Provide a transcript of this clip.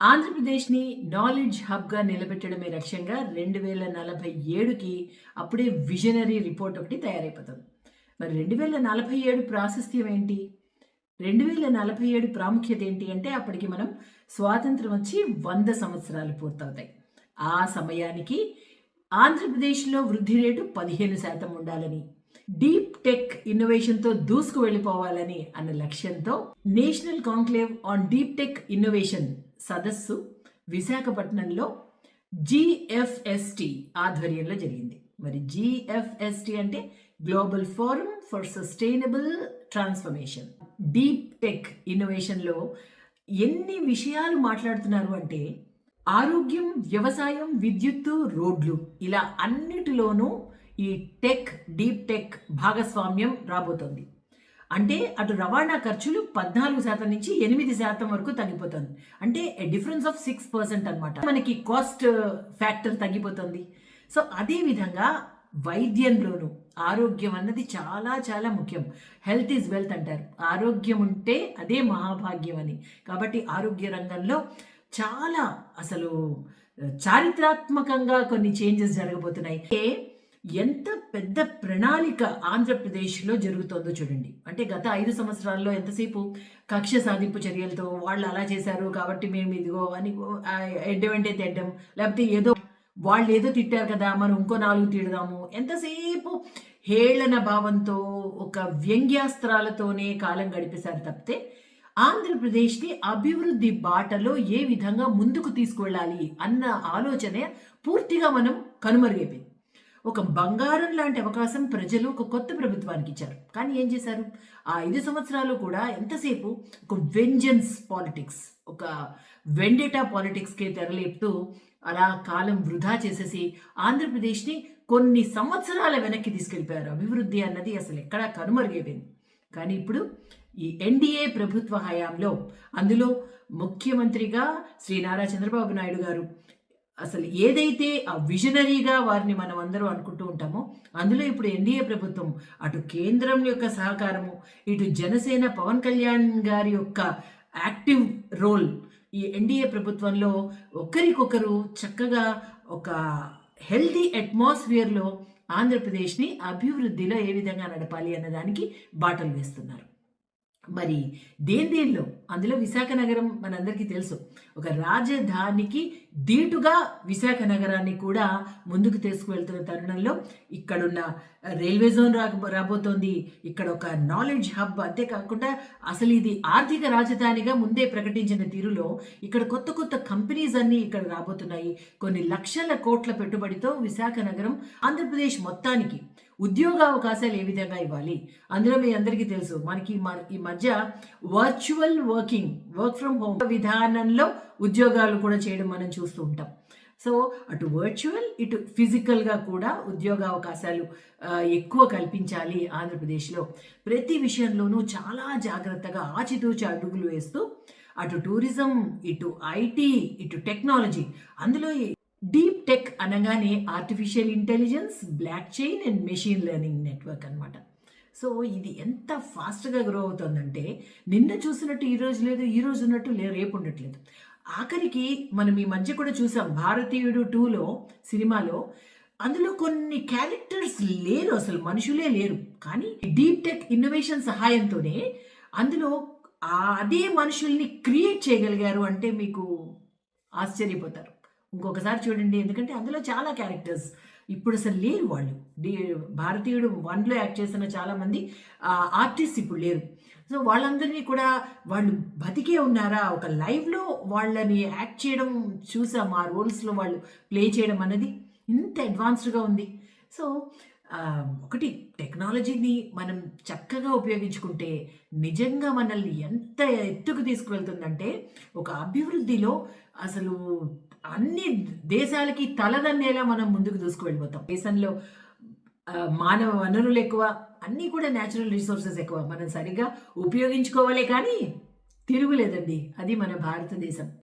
ఆంధ్రప్రదేశ్ని నాలెడ్జ్ హబ్గా నిలబెట్టడమే లక్ష్యంగా రెండు వేల నలభై ఏడుకి అప్పుడే విజనరీ రిపోర్ట్ ఒకటి తయారైపోతుంది. మరి రెండు వేల నలభై ఏడు ప్రాశస్త్యం ఏంటి రెండు వేల నలభై ఏడు ప్రాముఖ్యత ఏంటి అంటే అప్పటికి మనం స్వాతంత్రం వచ్చి వంద సంవత్సరాలు పూర్తవుతాయి. ఆ సమయానికి ఆంధ్రప్రదేశ్లో వృద్ధి రేటు పదిహేను శాతం ఉండాలని డీప్ టెక్ ఇన్నోవేషన్తో దూసుకు వెళ్ళిపోవాలని అన్న లక్ష్యంతో national conclave on deep tech innovation సదస్సు విశాఖపట్నంలో జిఎఫ్ఎస్టి ఆధ్వర్యంలో జరిగింది. మరి జిఎఫ్ఎస్టి అంటే global forum for sustainable transformation deep tech ఇన్నోవేషన్లో ఎన్ని విషయాలు మాట్లాడుతున్నారు అంటే ఆరోగ్యం వ్యవసాయం విద్యుత్తు రోడ్లు ఇలా అన్నిటిలోనూ ఈ టెక్ డీప్ టెక్ భాగస్వామ్యం రాబోతోంది. అంటే అటు రవాణా ఖర్చులు పద్నాలుగు శాతం నుంచి ఎనిమిది శాతం వరకు తగ్గిపోతుంది. అంటే డిఫరెన్స్ ఆఫ్ సిక్స్ పర్సెంట్ అనమాట మనకి కాస్ట్ ఫ్యాక్టర్ uh, తగ్గిపోతుంది. సో అదే విధంగా వైద్యంలోనూ ఆరోగ్యం అన్నది చాలా చాలా ముఖ్యం. హెల్త్ ఈజ్ వెల్త్ అంటారు. ఆరోగ్యం ఉంటే అదే మహాభాగ్యం అని. కాబట్టి ఆరోగ్య రంగంలో చాలా అసలు uh, చారిత్రాత్మకంగా కొన్ని చేంజెస్ జరగబోతున్నాయి. ఎంత పెద్ద ప్రణాళిక ఆంధ్రప్రదేశ్లో జరుగుతోందో చూడండి. అంటే గత ఐదు సంవత్సరాల్లో ఎంతసేపు కక్ష సాధింపు చర్యలతో వాళ్ళు అలా చేశారు కాబట్టి మేము ఇదిగో అని ఎడ్డవంటే తిట్టం లేకపోతే ఏదో వాళ్ళు ఏదో తిట్టారు కదా మనం ఇంకో నాలుగు తిడదాము. ఎంతసేపు హేళన భావంతో ఒక వ్యంగ్యాస్త్రాలతోనే కాలం గడిపేశారు తప్పితే ఆంధ్రప్రదేశ్ని అభివృద్ధి బాటలో ఏ విధంగా ముందుకు తీసుకువెళ్ళాలి అన్న ఆలోచన పూర్తిగా మనం కనుమరుగైపోయింది. ఒక బంగారం లాంటి అవకాశం ప్రజలు ఒక కొత్త ప్రభుత్వానికి ఇచ్చారు. కానీ ఏం చేశారు? ఆ ఐదు సంవత్సరాలు కూడా ఎంతసేపు ఒక వెంజన్స్ పాలిటిక్స్ ఒక వెండేటా పాలిటిక్స్కి తెరలేపుతూ అలా కాలం వృధా చేసేసి ఆంధ్రప్రదేశ్ని కొన్ని సంవత్సరాల వెనక్కి తీసుకెళ్ళిపోయారు అభివృద్ధి అన్నది అసలు ఎక్కడా కనుమరుగైపోయింది. కానీ ఇప్పుడు ఈ ఎన్డీఏ ప్రభుత్వ హయాంలో అందులో ముఖ్యమంత్రిగా శ్రీ నారా చంద్రబాబు నాయుడు గారు అసలు ఏదైతే ఆ విజనరీగా వారిని మనం అందరూ అనుకుంటూ ఉంటామో అందులో ఇప్పుడు ఎన్డీఏ ప్రభుత్వం అటు కేంద్రం యొక్క సహకారము ఇటు జనసేన పవన్ కళ్యాణ్ గారి యొక్క యాక్టివ్ రోల్ ఈ ఎన్డీఏ ప్రభుత్వంలో ఒకరికొకరు చక్కగా ఒక హెల్తీ అట్మాస్ఫియర్లో ఆంధ్రప్రదేశ్ని అభివృద్ధిలో ఏ విధంగా నడపాలి అన్నదానికి బాటలు వేస్తున్నారు. మరి దేని దేనిలో? అందులో విశాఖ నగరం మనందరికీ తెలుసు. ఒక రాజధానికి దీటుగా విశాఖ నగరాన్ని కూడా ముందుకు తీసుకువెళ్తున్న తరుణంలో ఇక్కడున్న రైల్వే జోన్ రా రాబోతోంది. ఇక్కడ ఒక నాలెడ్జ్ హబ్ అంతేకాకుండా అసలు ఇది ఆర్థిక రాజధానిగా ముందే ప్రకటించిన తీరులో ఇక్కడ కొత్త కొత్త కంపెనీస్ అన్నీ ఇక్కడ రాబోతున్నాయి. కొన్ని లక్షల కోట్ల పెట్టుబడితో విశాఖ నగరం ఆంధ్రప్రదేశ్ మొత్తానికి. ఉద్యోగ అవకాశాలు ఏ విధంగా ఇవ్వాలి? అందులో మీ అందరికీ తెలుసు. మనకి ఈ మధ్య virtual working work from home విధానంలో ఉద్యోగాలు కూడా చేయడం మనం చూస్తూ ఉంటాం. సో అటు వర్చువల్ ఇటు ఫిజికల్గా కూడా ఉద్యోగ అవకాశాలు ఎక్కువ కల్పించాలి ఆంధ్రప్రదేశ్లో. ప్రతి విషయంలోనూ చాలా జాగ్రత్తగా ఆచితూచి అడుగులు వేస్తూ అటు టూరిజం ఇటు ఐటీ ఇటు టెక్నాలజీ అందులో డీప్ టెక్ అనగానే artificial intelligence block chain and machine learning network అనమాట సో ఇది ఎంత ఫాస్ట్గా గ్రో అవుతుందంటే నిన్న చూసినట్టు ఈరోజు లేదు ఈ రోజు ఉన్నట్టు లే రేపు ఉండట్లేదు. ఆఖరికి మనం ఈ మధ్య కూడా చూసాం భారతీయుడు టూలో సినిమాలో అందులో కొన్ని క్యారెక్టర్స్ లేరు అసలు మనుషులే లేరు. కానీ డీప్ టెక్ ఇన్నోవేషన్ సహాయంతోనే అందులో అదే మనుషుల్ని క్రియేట్ చేయగలిగారు అంటే మీకు ఆశ్చర్యపోతారు. ఇంకొకసారి చూడండి. ఎందుకంటే అందులో చాలా క్యారెక్టర్స్ ఇప్పుడు అసలు లేరు వాళ్ళు. భారతీయుడు వన్లో యాక్ట్ చేసిన చాలామంది ఆర్టిస్ట్ ఇప్పుడు లేరు. సో వాళ్ళందరినీ కూడా వాళ్ళు బతికే ఉన్నారా? ఒక లైవ్లో వాళ్ళని యాక్ట్ చేయడం చూసాం. ఆ రోల్స్లో వాళ్ళు ప్లే చేయడం అన్నది ఇంత అడ్వాన్స్డ్గా ఉంది. సో ఒకటి టెక్నాలజీని మనం చక్కగా ఉపయోగించుకుంటే నిజంగా మనల్ని ఎంత ఎత్తుకు తీసుకువెళ్తుందంటే ఒక అభివృద్ధిలో అసలు అన్ని దేశాలకి తలదన్నేలా మనం ముందుకు దూసుకువెళ్ళిపోతాం. దేశంలో మానవ వనరులు ఎక్కువ అన్నీ కూడా న్యాచురల్ రిసోర్సెస్ ఎక్కువ. మనం సరిగ్గా ఉపయోగించుకోవాలి కానీ తిరుగులేదండి. అది మన భారతదేశం.